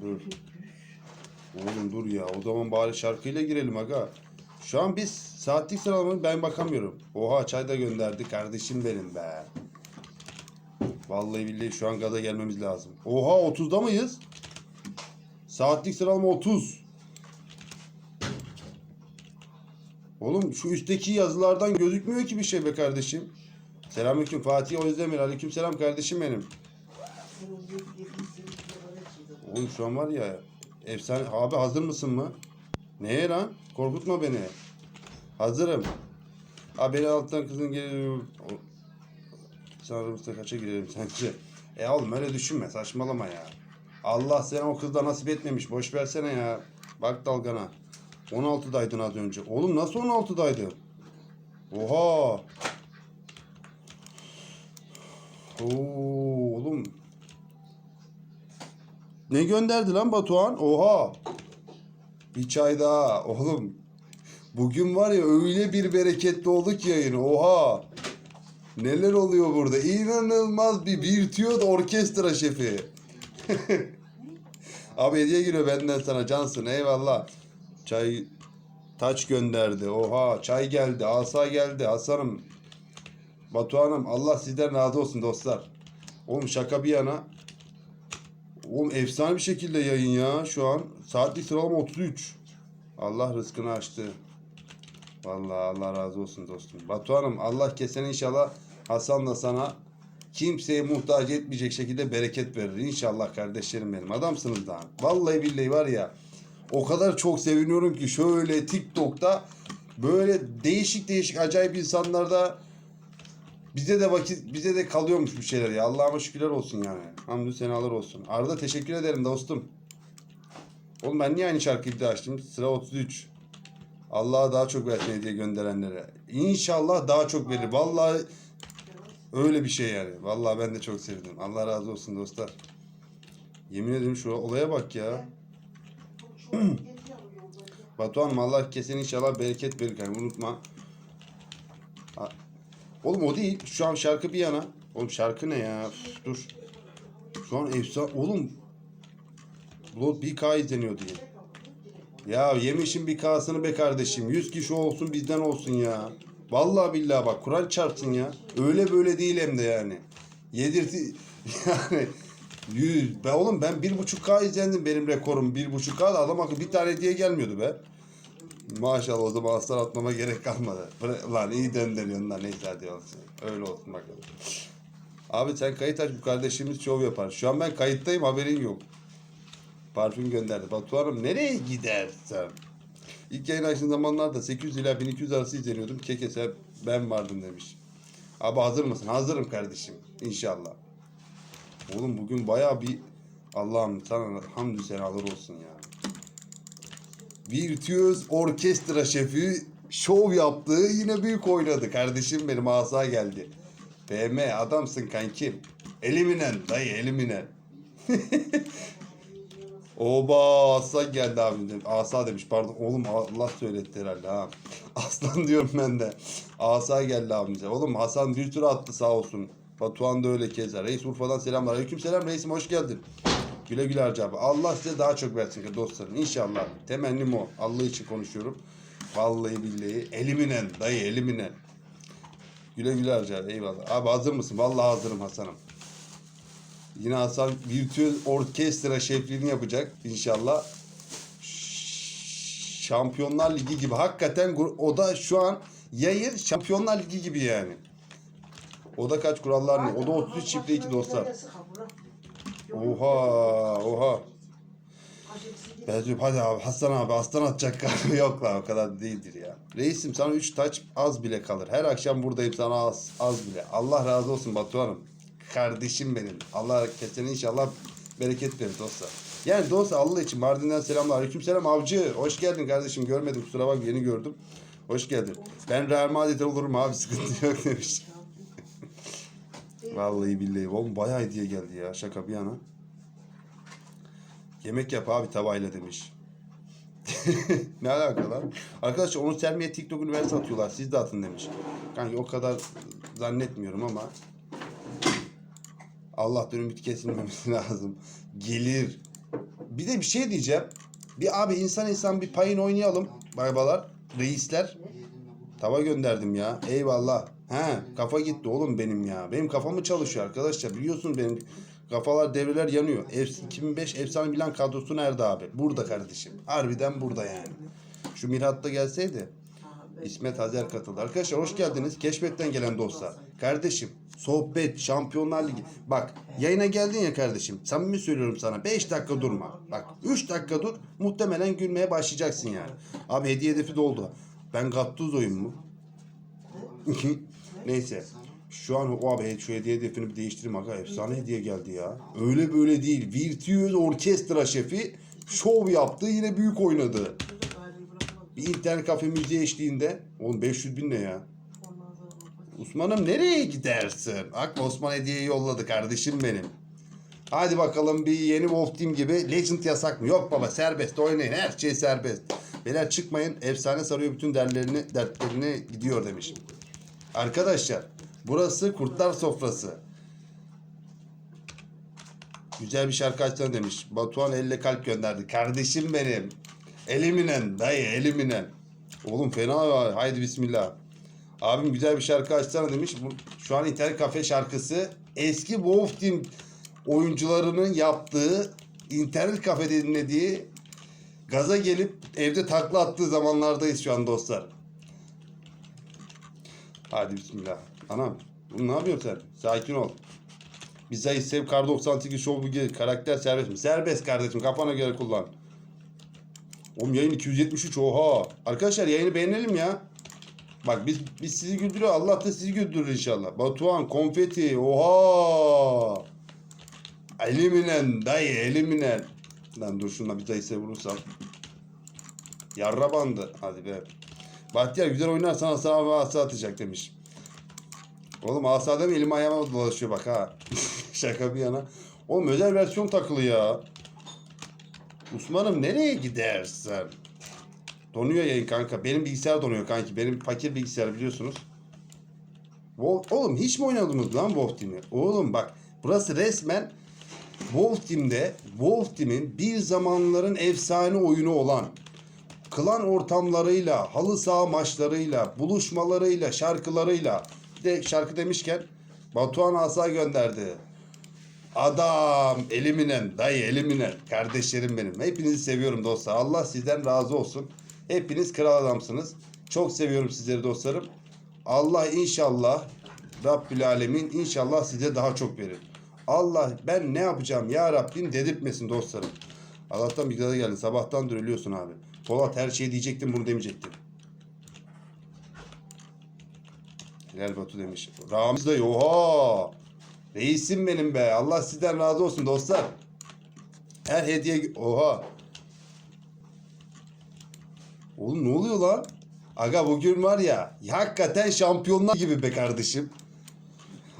Dur. Oğlum dur ya. O zaman bari şarkıyla girelim aga. Şu an biz saatlik sıralamayı ben bakamıyorum. Oha çay da gönderdi kardeşim benim be. Vallahi billahi şu an gaza gelmemiz lazım. Oha 30'da mıyız? Saatlik sıralama 30. Oğlum şu üstteki yazılardan gözükmüyor ki bir şey be kardeşim. Selamünaleyküm Fatih Özdemir. Aleykümselam kardeşim benim. Oğlum şu an var ya efsane. Abi hazır mısın mı? Neye lan? Korkutma beni. Hazırım. Abi beni alttan kızın geliyor. Sen aramızda kaça girelim sence? E oğlum öyle düşünme saçmalama ya. Allah seni o kızda nasip etmemiş. Boş versene ya. Bak dalgana. 16'daydın az önce. Oğlum nasıl 16'daydın? Oha. Oo, oğlum. Ne gönderdi lan Batuhan? Oha. Bir çay daha. Oğlum. Bugün var ya öyle bir bereketli oldu ki yayın. Oha. Neler oluyor burada? İnanılmaz bir virtüöz orkestra şefi. Abi hediye geliyor benden sana cansın. Eyvallah. Çay taç gönderdi. Oha çay geldi. Asa geldi. Hasan'ım. Batuhan'ım Allah sizden razı olsun dostlar. Oğlum şaka bir yana. Oğlum efsane bir şekilde yayın ya şu an. Saatlik sıralama 33. Allah rızkını açtı. Vallahi Allah razı olsun dostum. Batuhan'ım Allah kesen inşallah Hasan'la sana kimseye muhtaç etmeyecek şekilde bereket verir. İnşallah kardeşlerim benim. Adamsınız daha. Vallahi billahi var ya o kadar çok seviniyorum ki şöyle TikTok'ta böyle değişik değişik acayip insanlarda bize de vakit bize de kalıyormuş bir şeyler ya. Allah'ıma şükürler olsun yani. Hamdü senalar olsun. Arda teşekkür ederim dostum. Oğlum ben niye aynı şarkıyı bir daha açtım? Sıra 33. Allah'a daha çok versin hediye gönderenlere. İnşallah daha çok verir. Vallahi öyle bir şey yani. Vallahi ben de çok sevdim. Allah razı olsun dostlar. Yemin ederim şu olaya bak ya. Batuhan'ım Allah kesin inşallah bereket verir. Yani unutma. Oğlum o değil. Şu an şarkı bir yana. Oğlum şarkı ne ya? Üf, dur. Şu an efsane. Oğlum. Blood 1K izleniyor diye. Ya yemişim bir K'sını be kardeşim. 100 kişi olsun bizden olsun ya. Vallahi billahi bak Kur'an çarpsın ya. Öyle böyle değil hem de yani. Yedirti yani 100. Be oğlum ben 1.5K izlendim benim rekorum 1.5K da adam akıllı bir tane diye gelmiyordu be. Maşallah o zaman aslan atmama gerek kalmadı. Lan iyi döndürüyorsun lan neyse hadi olsun. Öyle olsun bakalım. Abi sen kayıt aç bu kardeşimiz şov yapar. Şu an ben kayıttayım haberin yok. Parfüm gönderdi. Batuhan'ım nereye gidersen? İlk yayın açtığım zamanlarda 800 ila 1200 arası izleniyordum. Kekese ben vardım demiş. Abi hazır mısın? Hazırım kardeşim. İnşallah. Oğlum bugün bayağı bir Allah'ım sana hamdü senalar olsun ya. Virtüöz orkestra şefi şov yaptı. Yine büyük oynadı. Kardeşim benim asa geldi. PM adamsın kankim. Eliminen dayı eliminen. Oba aslan geldi abi. Asa demiş pardon. Oğlum Allah söyletti herhalde ha. Aslan diyorum ben de. Asa geldi abimize. Oğlum Hasan bir tur attı sağ olsun. Batuhan da öyle keza. Reis Urfa'dan selamlar. Aleyküm selam reisim hoş geldin. Güle güle harca abi. Allah size daha çok versin dostlarım. İnşallah. Temennim o. Allah için konuşuyorum. Vallahi billahi. Eliminen dayı eliminen. Güle güle harca abi. Eyvallah. Abi hazır mısın? Vallahi hazırım Hasan'ım. Yine Hasan virtüöz orkestra şefliğini yapacak inşallah. Şampiyonlar Ligi gibi. Hakikaten o da şu an yayın Şampiyonlar Ligi gibi yani. O da kaç kurallar ne? O da 33 çifte 2 dostlar. Oha oha. Ben diyorum hadi abi Hasan abi aslan atacak galiba. Yok lan o kadar değildir ya. Reisim sana 3 taç az bile kalır. Her akşam buradayım sana az, az bile. Allah razı olsun Batuhan'ım. Kardeşim benim. Allah kesene inşallah bereket verir dostlar. Yani dostlar Allah için Mardin'den selamlar. Aleyküm selam avcı. Hoş geldin kardeşim. Görmedim kusura bakma yeni gördüm. Hoş geldin. Ben Real Madrid'e olurum abi sıkıntı yok demiş. Vallahi billahi. Oğlum bayağı hediye geldi ya şaka bir yana. Yemek yap abi tavayla demiş. ne alaka lan? Arkadaşlar onu sermeye TikTok üniversite atıyorlar. Siz de atın demiş. Kanka o kadar zannetmiyorum ama Allah'tan ümit kesilmemesi lazım. Gelir. Bir de bir şey diyeceğim. Bir abi insan insan bir payın oynayalım. Baybalar, reisler. Tava gönderdim ya. Eyvallah. He, kafa gitti oğlum benim ya. Benim kafamı çalışıyor arkadaşlar. Biliyorsun benim kafalar devreler yanıyor. Ef- 2005 efsane Milan kadrosu nerede abi? Burada kardeşim. Harbiden burada yani. Şu Mirhat'ta gelseydi. İsmet Hazer katıldı. Arkadaşlar hoş geldiniz. Keşfetten gelen dostlar. Kardeşim sohbet, Şampiyonlar Ligi. Bak yayına geldin ya kardeşim. Samimi söylüyorum sana. 5 dakika durma. Bak 3 dakika dur. Muhtemelen gülmeye başlayacaksın yani. Abi hediye hedefi doldu. Ben Gattuso'yum mu? Neyse. Şu an o abi şu hediye hedefini bir değiştireyim aga. Efsane hediye geldi ya. Öyle böyle değil. Virtüöz orkestra şefi şov yaptı. Yine büyük oynadı. Bir internet kafe müziği eşliğinde. Oğlum 500 bin ne ya? Osman'ım nereye gidersin? Akma Osman hediye yolladı kardeşim benim. Hadi bakalım bir yeni Wolf Team gibi. Legend yasak mı? Yok baba serbest oynayın. Her şey serbest. Beyler çıkmayın. Efsane sarıyor bütün dertlerini, dertlerini gidiyor demiş. Arkadaşlar burası kurtlar sofrası. Güzel bir şarkı açsana demiş. Batuhan elle kalp gönderdi. Kardeşim benim. Eliminen dayı eliminen. Oğlum fena var. Haydi bismillah. Abim güzel bir şarkı açsana demiş. Şu an internet kafe şarkısı eski Wolf Team oyuncularının yaptığı internet kafede dinlediği gaza gelip evde takla attığı zamanlardayız şu an dostlar. Hadi bismillah. Anam bunu ne yapıyorsun sen? Sakin ol. Bize sev kar 98 show bir karakter serbest mi? Serbest kardeşim kafana göre kullan. Oğlum yayın 273 oha. Arkadaşlar yayını beğenelim ya. Bak biz biz sizi güldürüyor. Allah da sizi güldürür inşallah. Batuhan konfeti oha. Eliminen dayı eliminen. Lan dur şunla bir dayısı vurursam. Yarra bandı. Hadi be. Bahtiyar güzel oynarsan asa ve asa atacak demiş. Oğlum asada mı elim ayağıma dolaşıyor bak ha. Şaka bir yana. Oğlum özel versiyon takılı ya. Osman'ım nereye gidersen? Donuyor yayın kanka. Benim bilgisayar donuyor kanki. Benim fakir bilgisayar biliyorsunuz. Oğlum hiç mi oynadınız lan Wolf Team'i? Oğlum bak burası resmen Wolf Team'de Wolf Team'in bir zamanların efsane oyunu olan klan ortamlarıyla, halı saha maçlarıyla, buluşmalarıyla, şarkılarıyla de şarkı demişken Batuhan Asa gönderdi. Adam eliminen, dayı eliminen, kardeşlerim benim. Hepinizi seviyorum dostlar. Allah sizden razı olsun. Hepiniz kral adamsınız. Çok seviyorum sizleri dostlarım. Allah inşallah Rabbül Alemin inşallah size daha çok verir. Allah ben ne yapacağım ya Rabbim dedirtmesin dostlarım. Allah'tan bir gaza geldin. Sabahtan ölüyorsun abi. Polat her şeyi diyecektim bunu demeyecektim. Hilal Batu demiş. Ramiz dayı oha. Reisim benim be. Allah sizden razı olsun dostlar. Her hediye... Oha. Oğlum ne oluyor lan? Aga bugün var ya hakikaten şampiyonlar gibi be kardeşim.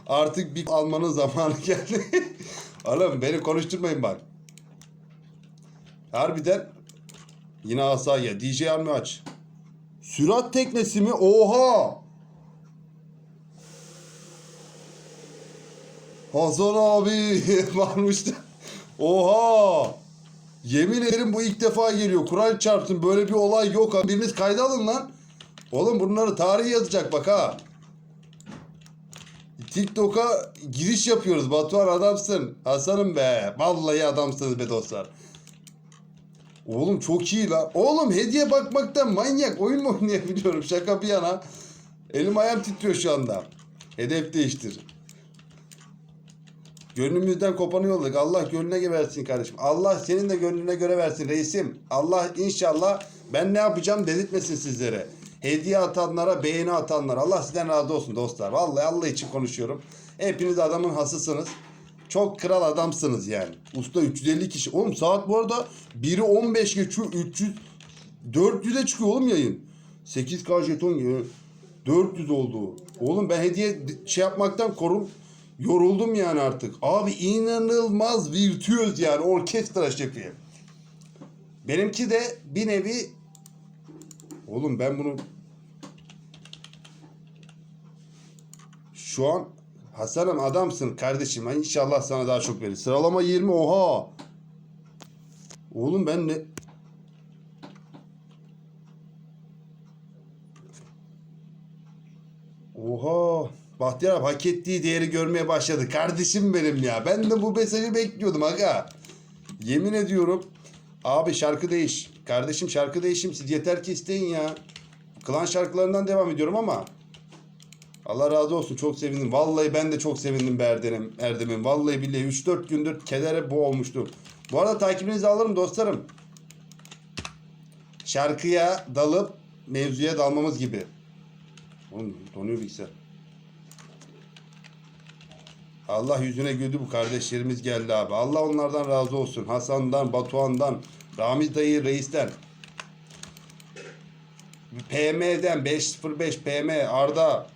Artık bir almanın zamanı geldi. Oğlum beni konuşturmayın bak. Harbiden yine asaya DJ Army aç. Sürat teknesi mi? Oha! Hasan abi varmış da. Oha! Yemin ederim bu ilk defa geliyor. Kur'an çarpsın böyle bir olay yok. Biriniz kayda alın lan. Oğlum bunları tarih yazacak bak ha. TikTok'a giriş yapıyoruz. Batuhan adamsın. Hasan'ım be. Vallahi adamsınız be dostlar. Oğlum çok iyi la. Oğlum hediye bakmaktan manyak. Oyun mu oynayabiliyorum? Şaka bir yana. Elim ayağım titriyor şu anda. Hedef değiştir. Gönlümüzden kopanı yolladık. Allah gönlüne versin kardeşim. Allah senin de gönlüne göre versin reisim. Allah inşallah ben ne yapacağım dedirtmesin sizlere. Hediye atanlara, beğeni atanlara. Allah sizden razı olsun dostlar. Vallahi Allah için konuşuyorum. Hepiniz adamın hasısınız. Çok kral adamsınız yani. Usta 350 kişi. Oğlum saat bu arada 1'i 15 geçiyor. 300 400'e çıkıyor oğlum yayın. 8K jeton gibi. 400 oldu. Oğlum ben hediye şey yapmaktan korum. Yoruldum yani artık. Abi inanılmaz virtüöz yani orkestra şefi. Benimki de bir nevi Oğlum ben bunu şu an Hasan'ım adamsın kardeşim. İnşallah sana daha çok verir. Sıralama 20 oha. Oğlum ben ne... Oha. Bahtiyar abi hak ettiği değeri görmeye başladı. Kardeşim benim ya. Ben de bu mesajı bekliyordum aga. Yemin ediyorum. Abi şarkı değiş. Kardeşim şarkı değişim. Siz yeter ki isteyin ya. Klan şarkılarından devam ediyorum ama. Allah razı olsun çok sevindim. Vallahi ben de çok sevindim be Erdem'im. Erdem'im. Vallahi billahi 3-4 gündür kedere boğulmuştum. Bu arada takibinizi alırım dostlarım. Şarkıya dalıp mevzuya dalmamız gibi. Oğlum donuyor bilgisayar. Allah yüzüne güldü bu kardeşlerimiz geldi abi. Allah onlardan razı olsun. Hasan'dan, Batuhan'dan, Ramiz dayı reisten. PM'den 505 PM Arda.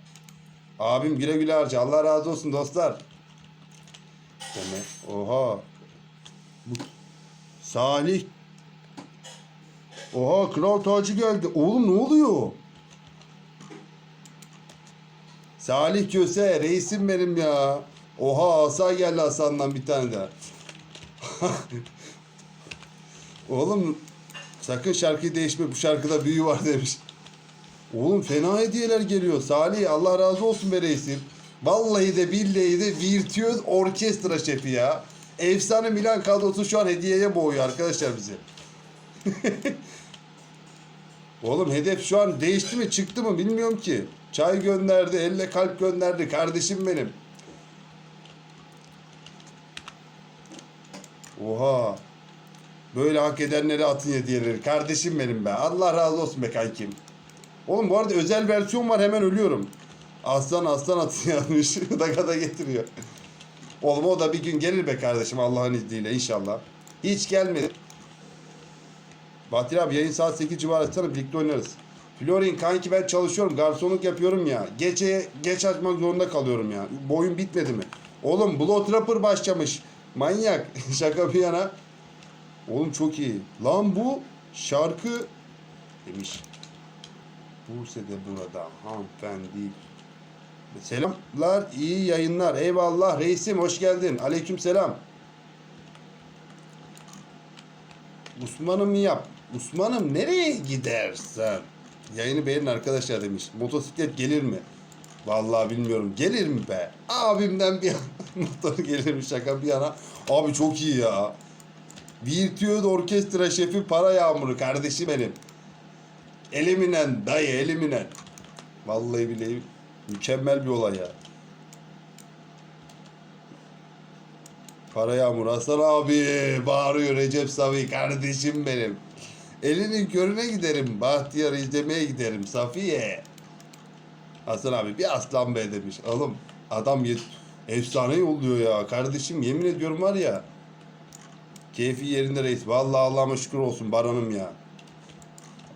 Abim güle güle harca. Allah razı olsun dostlar. PM. Oha. Bu Salih. Oha kral tacı geldi. Oğlum ne oluyor? Salih Köse reisim benim ya. Oha asa geldi Hasan'dan bir tane daha. Oğlum sakın şarkıyı değişme bu şarkıda büyü var demiş. Oğlum fena hediyeler geliyor. Salih Allah razı olsun be reisim. Vallahi de billahi de virtüöz orkestra şefi ya. Efsane Milan kadrosu şu an hediyeye boğuyor arkadaşlar bizi. Oğlum hedef şu an değişti mi çıktı mı bilmiyorum ki. Çay gönderdi, elle kalp gönderdi. Kardeşim benim. Oha. Böyle hak edenleri atın hediyeleri. Kardeşim benim be. Allah razı olsun be kankim. Oğlum bu arada özel versiyon var hemen ölüyorum. Aslan aslan atın yazmış. Dakada getiriyor. Oğlum o da bir gün gelir be kardeşim Allah'ın izniyle inşallah. Hiç gelmedi. Bahtiyar abi yayın saat 8 civarı açsana birlikte oynarız. Florin kanki ben çalışıyorum garsonluk yapıyorum ya. Gece geç açmak zorunda kalıyorum ya. Boyun bitmedi mi? Oğlum Blood Trapper başlamış. Manyak. Şaka bir yana. Oğlum çok iyi. Lan bu şarkı demiş. Buse de burada hanımefendi. Selamlar, iyi yayınlar. Eyvallah reisim hoş geldin. Aleyküm selam. Osman'ım yap. Osman'ım nereye gidersen? Yayını beğenin arkadaşlar demiş. Motosiklet gelir mi? Vallahi bilmiyorum. Gelir mi be? Abimden bir motor gelir mi şaka bir yana. Abi çok iyi ya. Virtüöz orkestra şefi para yağmuru kardeşim benim. Eliminen dayı eliminen. Vallahi billahi mükemmel bir olay ya. Para yağmur Hasan abi bağırıyor Recep Safi kardeşim benim. Elinin körüne giderim. Bahtiyar'ı izlemeye giderim Safiye. Hasan abi bir aslan be demiş. Oğlum adam yet efsane yolluyor ya. Kardeşim yemin ediyorum var ya. Keyfi yerinde reis. Vallahi Allah'ıma şükür olsun Baran'ım ya.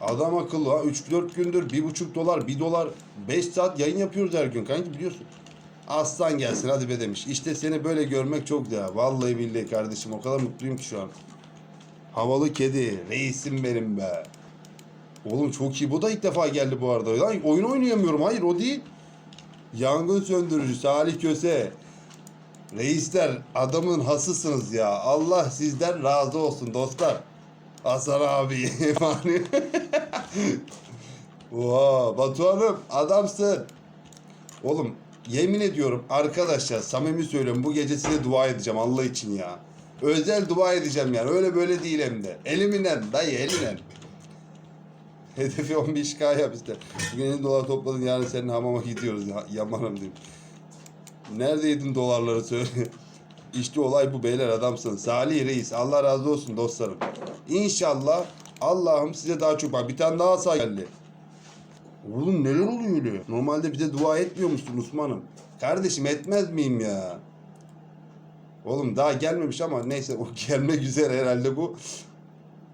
Adam akıllı ha. 3-4 gündür 1,5 dolar, 1 dolar, 5 saat yayın yapıyoruz her gün kanki biliyorsun. Aslan gelsin hadi be demiş. İşte seni böyle görmek çok güzel. Vallahi billahi kardeşim o kadar mutluyum ki şu an. Havalı kedi. Reisim benim be. Oğlum çok iyi. Bu da ilk defa geldi bu arada. Lan oyun oynayamıyorum. Hayır o değil. Yangın söndürücü Salih Köse. Reisler adamın hasısınız ya. Allah sizden razı olsun dostlar. Hasan abi. Fani. Oha Batuhan'ım adamsın. Oğlum yemin ediyorum arkadaşlar samimi söylüyorum bu gece size dua edeceğim Allah için ya. Özel dua edeceğim yani öyle böyle değil hem de. Eliminen dayı elinen. Hedefi 15k yap işte. Bugün 50 dolar topladın yarın senin hamama gidiyoruz ya. Yamanım diyeyim. Neredeydin dolarları söyle. İşte olay bu beyler adamsın. Salih Reis Allah razı olsun dostlarım. İnşallah Allah'ım size daha çok bak bir tane daha sağ geldi. Oğlum neler oluyor öyle? Normalde bize dua etmiyor musun Osman'ım? Kardeşim etmez miyim ya? Oğlum daha gelmemiş ama neyse o gelmek üzere herhalde bu.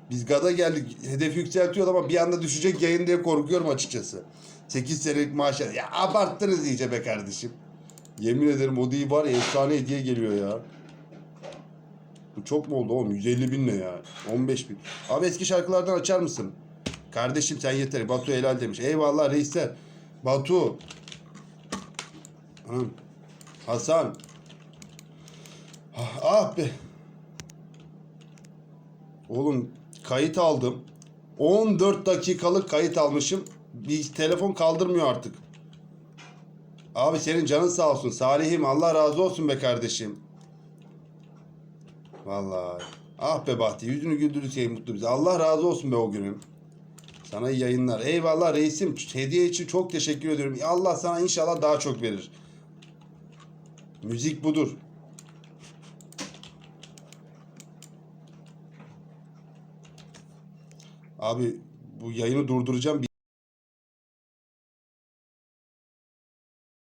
Biz gada geldik. Hedef yükseltiyor ama bir anda düşecek yayın diye korkuyorum açıkçası. 8 senelik maaş. Ya abarttınız iyice be kardeşim. Yemin ederim o değil var ya efsane hediye geliyor ya. Bu çok mu oldu oğlum? 150 bin ne ya? 15 bin. Abi eski şarkılardan açar mısın? Kardeşim sen yeter. Batu helal demiş. Eyvallah reisler. Batu. Hasan. Ah, ah be. Oğlum kayıt aldım. 14 dakikalık kayıt almışım. Bir telefon kaldırmıyor artık. Abi senin canın sağ olsun. Salih'im Allah razı olsun be kardeşim. Vallahi. Ah be Bahti yüzünü güldürürse mutlu bize. Allah razı olsun be o günüm. Sana iyi yayınlar. Eyvallah reisim. Hediye için çok teşekkür ediyorum. Allah sana inşallah daha çok verir. Müzik budur. Abi bu yayını durduracağım.